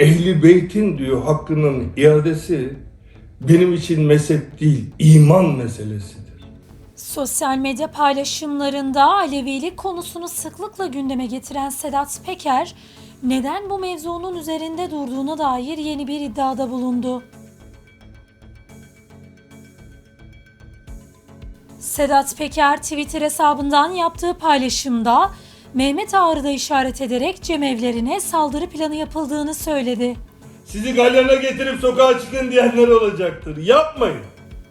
Ehli beytin diyor hakkının iadesi benim için mezhep değil, iman meselesidir. Sosyal medya paylaşımlarında Alevilik konusunu sıklıkla gündeme getiren Sedat Peker, neden bu mevzunun üzerinde durduğuna dair yeni bir iddiada bulundu. Sedat Peker Twitter hesabından yaptığı paylaşımda Mehmet Ağrı'da işaret ederek cemevlerine saldırı planı yapıldığını söyledi. Sizi galyana getirip sokağa çıkın diyenler olacaktır. Yapmayın.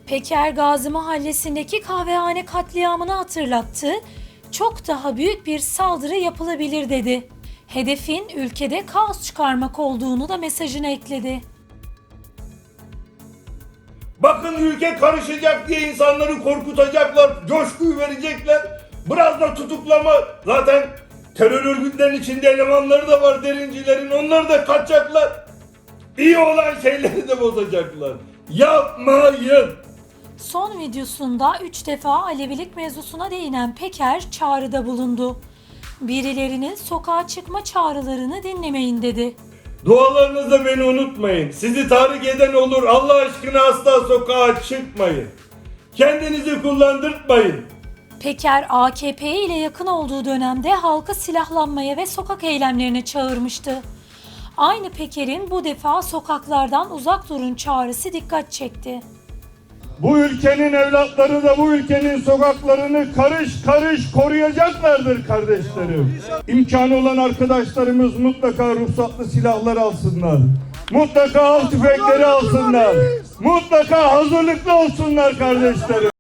Peker Gazi Mahallesi'ndeki kahvehane katliamını hatırlattı. Çok daha büyük bir saldırı yapılabilir dedi. Hedefin ülkede kaos çıkarmak olduğunu da mesajına ekledi. Bakın ülke karışacak diye insanları korkutacaklar, coşkuyu verecekler. Biraz da tutuklama. Zaten terör örgütlerinin içinde elemanları da var derincilerin. Onlar da kaçacaklar. İyi olan şeyleri de bozacaklar. Yapmayın. Son videosunda 3 defa Alevilik mevzusuna değinen Peker çağrıda bulundu. Birilerinin sokağa çıkma çağrılarını dinlemeyin dedi. Dualarınızda beni unutmayın. Sizi tahrik eden olur. Allah aşkına asla sokağa çıkmayın. Kendinizi kullandırtmayın. Peker AKP ile yakın olduğu dönemde halkı silahlanmaya ve sokak eylemlerine çağırmıştı. Aynı Peker'in bu defa sokaklardan uzak durun çağrısı dikkat çekti. Bu ülkenin evlatları da bu ülkenin sokaklarını karış karış koruyacaklardır kardeşlerim. İmkanı olan arkadaşlarımız mutlaka ruhsatlı silahlar alsınlar. Mutlaka av tüfekleri alsınlar. Mutlaka hazırlıklı olsunlar kardeşlerim.